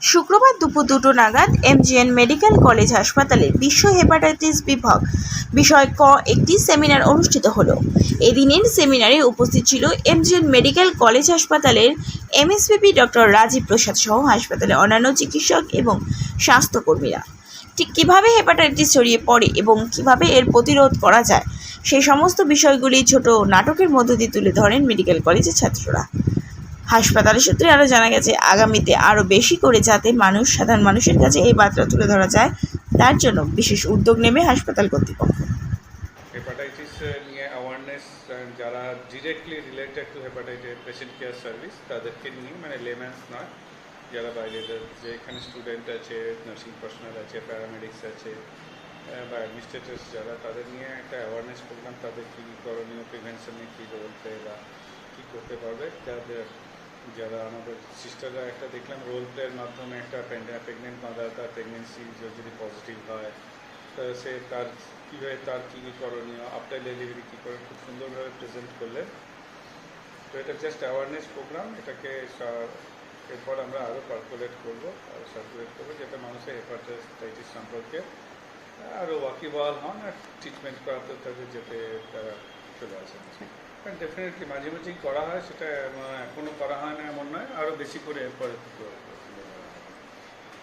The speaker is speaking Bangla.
শুক্রবার দুপুর দুটো নাগাদ এমজিএন মেডিকেল কলেজ হাসপাতালে বিশ্ব হেপাটাইটিস বিভাগ বিষয় ক একটি সেমিনার অনুষ্ঠিত হলো। এদিনের সেমিনারে উপস্থিত ছিল এমজিএন মেডিকেল কলেজ হাসপাতালের এমএসপিপি ডক্টর রাজীব প্রসাদ সহ হাসপাতালে অন্যান্য চিকিৎসক এবং স্বাস্থ্যকর্মীরা। ঠিক কীভাবে হেপাটাইটিস ছড়িয়ে পড়ে এবং কীভাবে এর প্রতিরোধ করা যায়, সেই সমস্ত বিষয়গুলি ছোট নাটকের মধ্য দিয়ে তুলে ধরেন মেডিকেল কলেজের ছাত্ররা। হাসপাতালের সূত্রে আরও জানা গেছে, আগামীতে আরও বেশি করে যাতে মানুষ, সাধারণ মানুষের কাছে এই বার্তা তুলে ধরা যায়, তার জন্য বিশেষ উদ্যোগ নেবে হাসপাতাল কর্তৃপক্ষ। হেপাটাইটিস নিয়ে অ্যাওয়ারনেস যারা directly related to hepatitis patient care service তাদেরকে নিয়ে মানে লেম্যান্স নয়, যারা বাইরে যে- এখানে স্টুডেন্ট আছে নার্সিং পার্সোনাল আছে প্যারামেডিক্স আছে বা অ্যাডমিনিস্ট্রেটর্স যারা, তাদের নিয়ে একটা অ্যাওয়ারনেস প্রোগ্রাম তাদের কী করণীয় প্রিভেনশনে কী রোল প্লে বা কী করতে পারবে, যাদের যারা আমাদের সিস্টাররা একটা দেখলাম রোল প্লের মাধ্যমে একটা প্রেগনেন্ট মাদার তার প্রেগনেন্সি যদি পজিটিভ হয়, তো সে তার কীভাবে, তার কী কী করণীয় আফটার ডেলিভারি কী করে, খুব সুন্দরভাবে প্রেজেন্ট করলে তো এটা জাস্ট অ্যাওয়ারনেস প্রোগ্রাম এটাকে এরপর আমরা আরও পার্কুলেট করব, আর সার্কুলেট করব, যাতে মানুষের হেপাটাইটিস সম্পর্কে আরও ওয়াকিবহাল হন আর ট্রিটমেন্ট করাতে তাদের যেতে তারা চলে আসেন ডেফিনেটলি মাঝে মাঝেই করা হয়, সেটা এখনও করা হয় না, এমন নয় আরও বেশি করে এরপরে